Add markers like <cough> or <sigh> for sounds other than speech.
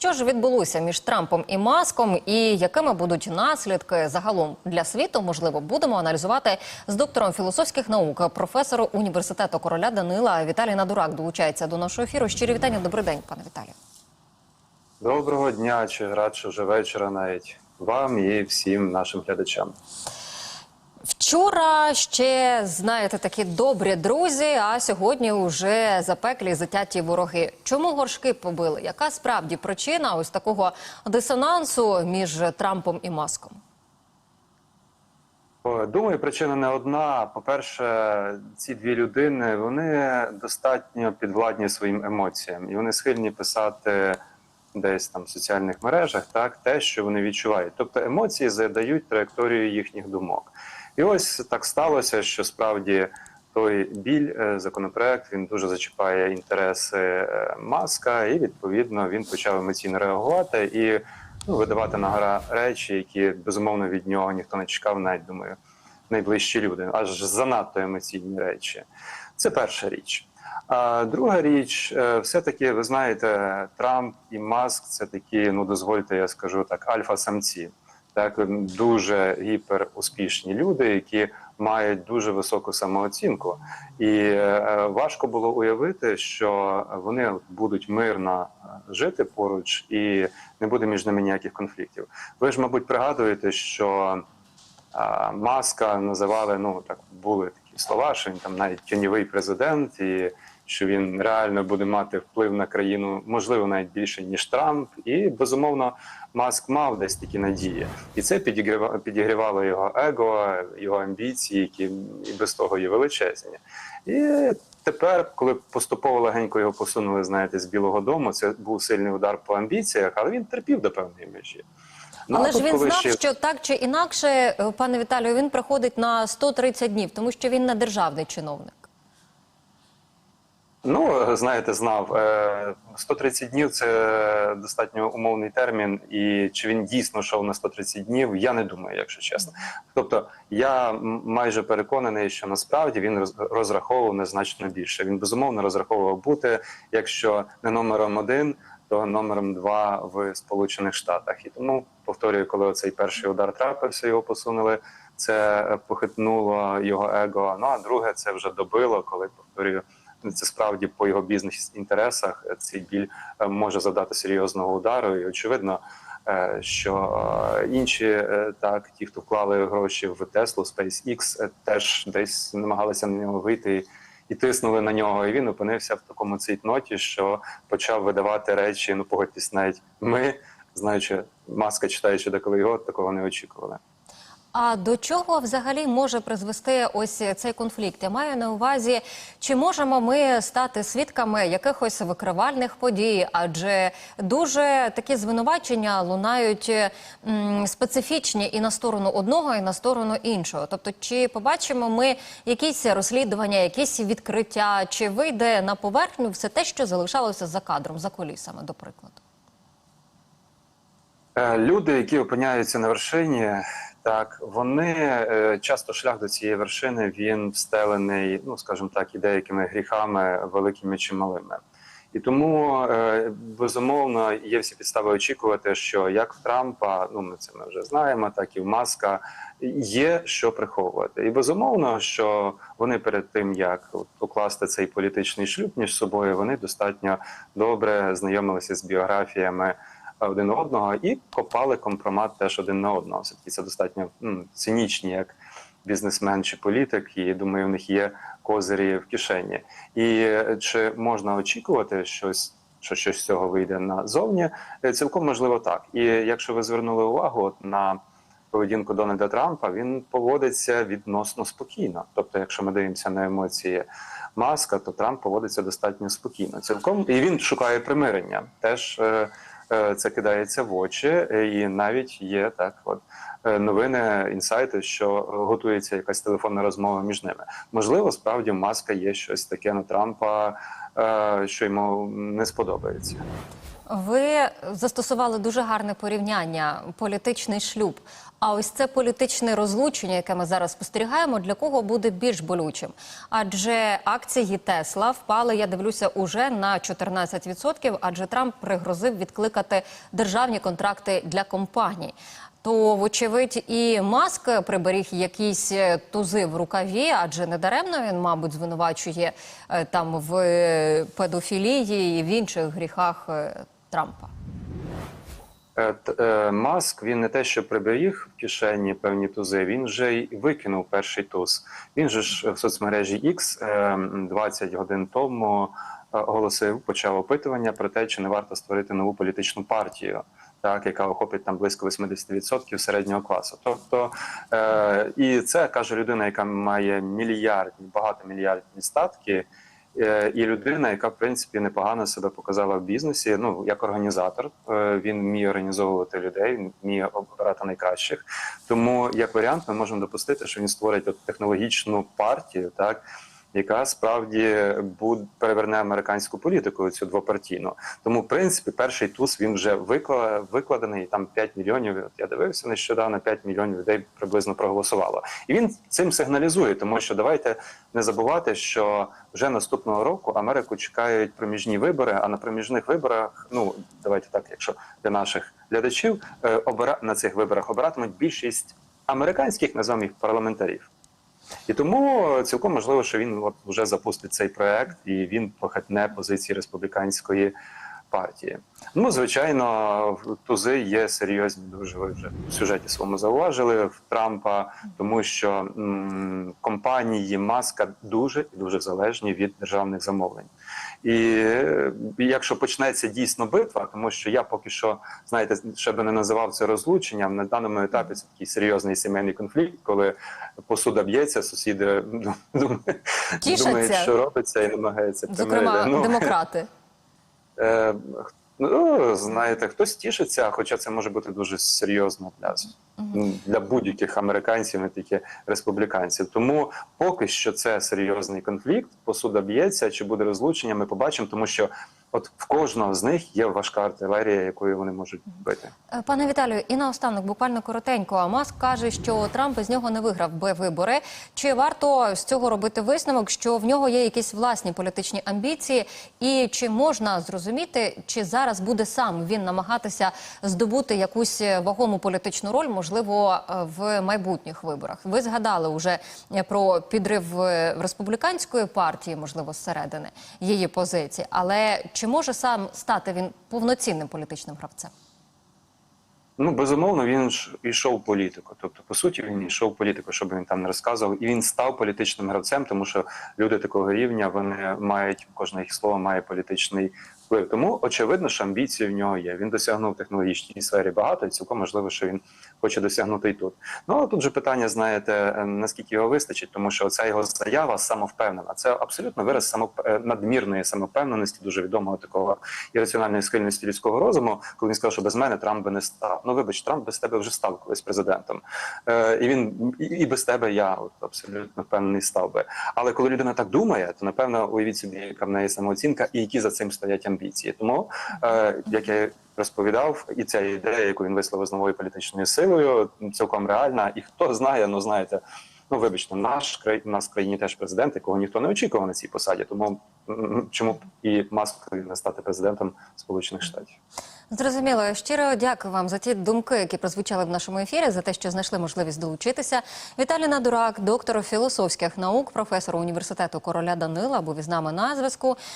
Що ж відбулося між Трампом і Маском, і якими будуть наслідки загалом для світу? Можливо, будемо аналізувати з доктором філософських наук, професору університету короля Данила Віталій Надурак долучається до нашого ефіру. Щирі вітання. Добрий день, пане Віталію. Доброго дня чи радше вже вечора, навіть вам і всім нашим глядачам. Вчора ще знаєте такі добрі друзі. А сьогодні вже запеклі затяті вороги. Чому горшки побили? Яка справді причина ось такого дисонансу між Трампом і Маском? Думаю, причина не одна. По-перше, ці дві людини вони достатньо підвладні своїм емоціям, і вони схильні писати десь там в соціальних мережах так те, що вони відчувають. Тобто емоції задають траєкторію їхніх думок. І ось так сталося, що справді той біль е, законопроект він дуже зачіпає інтереси е, маска, і відповідно він почав емоційно реагувати і ну, видавати на гора речі, які безумовно від нього ніхто не чекав, навіть думаю, найближчі люди, аж занадто емоційні речі. Це перша річ. А друга річ, е, все-таки ви знаєте, Трамп і Маск це такі, ну дозвольте, я скажу так, альфа-самці, так дуже гіперуспішні люди, які мають дуже високу самооцінку, і е, важко було уявити, що вони будуть мирно е, жити поруч, і не буде між ними ніяких конфліктів. Ви ж, мабуть, пригадуєте, що Маска називали, ну так були такі слова, що він там навіть тіньовий президент, і що він реально буде мати вплив на країну, можливо, навіть більше ніж Трамп. І безумовно, Маск мав десь такі надії, і це підігрівало, підігрівало його его, його амбіції, які і без того є величезні. І тепер, коли поступово легенько його посунули, знаєте, з Білого Дому, це був сильний удар по амбіціях, але він терпів до певної межі. Ну, Але ж він знав, що так чи інакше, е, пане Віталію, він приходить на 130 днів, тому що він не державний чиновник. Ну, знаєте, знав Е, 130 днів це достатньо умовний термін, і чи він дійсно йшов на 130 днів, я не думаю, якщо чесно. Тобто, я майже переконаний, що насправді він роз- розраховував незначно більше. Він безумовно розраховував бути, якщо не номером один, то номером два в Сполучених Штатах. І тому повторюю, коли оцей перший удар трапився, його посунули. Це похитнуло його его. Ну а друге, це вже добило, коли повторюю. Це справді по його бізнес-інтересах цей біль е, може завдати серйозного удару. І очевидно, е, що е, інші так, ті, хто вклали гроші в Теслу, SpaceX, теж десь намагалися на нього вийти і- тиснули на нього. І він опинився в такому цейтноті, що почав видавати речі. Ну погодьтесь, навіть ми, знаючи маска, читаючи деколи його, такого не очікували. А до чого взагалі може призвести ось цей конфлікт? Я маю на увазі, чи можемо ми стати свідками якихось викривальних подій? Адже дуже такі звинувачення лунають м, специфічні і на сторону одного, і на сторону іншого. Тобто, чи побачимо ми якісь розслідування, якісь відкриття, чи вийде на поверхню все те, що залишалося за кадром, за колісами, до прикладу? Е, Люди, які опиняються на вершині, так вони е, часто шлях до цієї вершини він встелений, ну скажімо так, і деякими гріхами, великими чи малими. І тому е, безумовно є всі підстави очікувати, що як в Трампа, ну ми це ми вже знаємо, так і в Маска є що приховувати. І безумовно, що вони перед тим як укласти цей політичний шлюб між собою, вони достатньо добре знайомилися з біографіями один одного і копали компромат теж один на одного. Все таки це достатньо м, цинічні, як бізнесмен чи політик, і думаю, в них є козирі в кишені. І е, чи можна очікувати щось? Що щось з цього вийде назовні, Е, цілком можливо так. І якщо ви звернули увагу на поведінку Дональда Трампа, він поводиться відносно спокійно. Тобто, якщо ми дивимося на емоції Маска, то Трамп поводиться достатньо спокійно. Цілком і він шукає примирення. Теж е, це кидається в очі, е, і навіть є так, от е, новини, інсайти, що готується якась телефонна розмова між ними. Можливо, справді Маска є щось таке на Трампа, е, що йому не сподобається. Ви застосували дуже гарне порівняння політичний шлюб. А ось це політичне розлучення, яке ми зараз спостерігаємо, для кого буде більш болючим? Адже акції Тесла впали, я дивлюся, уже на 14%, адже Трамп пригрозив відкликати державні контракти для компаній. То, вочевидь, і Маск приберіг якісь е, тузи в рукаві, адже недаремно він, мабуть, звинувачує е, там в е, педофілії і в інших гріхах Трампа. Е, е, Маск він не те, що приберіг в кишені певні тузи, він вже й викинув перший туз. Він же ж в соцмережі X е, 20 годин тому е, оголосив, почав опитування про те, чи не варто створити нову політичну партію. Так, яка охопить там близько 80% середнього класу. Тобто, е, і це каже людина, яка має мільярдні, багатомільярдні статки, Е, і людина, яка в принципі непогано себе показала в бізнесі. Ну як організатор, Е, він вміє організовувати людей, він вміє обирати найкращих. Тому як варіант, ми можемо допустити, що він створить технологічну партію, так. Яка справді буде переверне американську політику цю двопартійну. Тому, в принципі, перший туз він вже викла- викладений. Там 5 мільйонів. Я дивився нещодавно, 5 мільйонів людей приблизно проголосувало. І він цим сигналізує, тому що давайте не забувати, що вже наступного року Америку чекають проміжні вибори. А на проміжних виборах, ну давайте так, якщо для наших глядачів, е, обира на цих виборах обиратимуть більшість американських їх парламентарів. І тому цілком можливо, що він от вже запустить цей проект і він похитне позиції республіканської партії. Ну, звичайно, в тузи є серйозні. Дуже ви вже в сюжеті своєму зауважили в Трампа, тому що м, компанії Маска дуже і дуже залежні від державних замовлень. І е, якщо почнеться дійсно битва, тому що я поки що знаєте, ще би не називав це розлученням. На даному етапі це такий серйозний сімейний конфлікт, коли посуда б'ється, сусіди <laughs> думають, думають, що робиться, і намагаються Зокрема. Ну, демократи. <laughs> Ну, знаєте, хтось тішиться, хоча це може бути дуже серйозно для, для будь-яких американців, не тільки республіканців. Тому поки що це серйозний конфлікт. Посуда б'ється, чи буде розлучення, ми побачимо, тому що от в кожного з них є важка артилерія, якою вони можуть бити. Е, Пане Віталію, і наостанок, буквально коротенько. А Маск каже, що Трамп без нього не виграв би вибори. Чи варто з цього робити висновок, що в нього є якісь власні політичні амбіції, і чи можна зрозуміти, чи зараз буде сам він намагатися здобути якусь вагому політичну роль, можливо, е, в майбутніх виборах? Ви згадали вже е, про підрив е, республіканської партії, можливо, зсередини її позиції, але чи може сам стати він повноцінним політичним гравцем? Ну, безумовно, він ж йшов політику. Тобто, по суті, він йшов в політику, щоб він там не розказував. І він став політичним гравцем, тому що люди такого рівня вони мають кожне їх слово має політичний вплив. Тому очевидно, що амбіції в нього є. Він досягнув в технологічній сфері багато, і цілком можливо, що він хоче досягнути і тут. Ну а тут же питання, знаєте, е, наскільки його вистачить, тому що ця його заява самовпевнена. Це абсолютно вираз самоп... е, надмірної самовпевненості, дуже відомого такого ірраціональної схильності людського розуму, коли він сказав, що без мене Трамп би не став. Ну вибач, Трамп без тебе вже став колись президентом. Е, і він і, без тебе я от, абсолютно впевнений став би. Але коли людина так думає, то напевно уявіть собі, яка в неї самооцінка і які за цим стоять. Тому е, як я розповідав, і ця ідея, яку він висловив з новою політичною силою, цілком реальна. І хто знає, ну знаєте. Ну, вибачте, наш край нас в країні теж президент, якого ніхто не очікував на цій посаді. Тому чому б і Маск не стати президентом Сполучених Штатів? Зрозуміло. Щиро дякую вам за ті думки, які прозвучали в нашому ефірі, за те, що знайшли можливість долучитися. Віталій Надурак, доктор філософських наук, професор університету короля Данила, був із нами на зв'язку.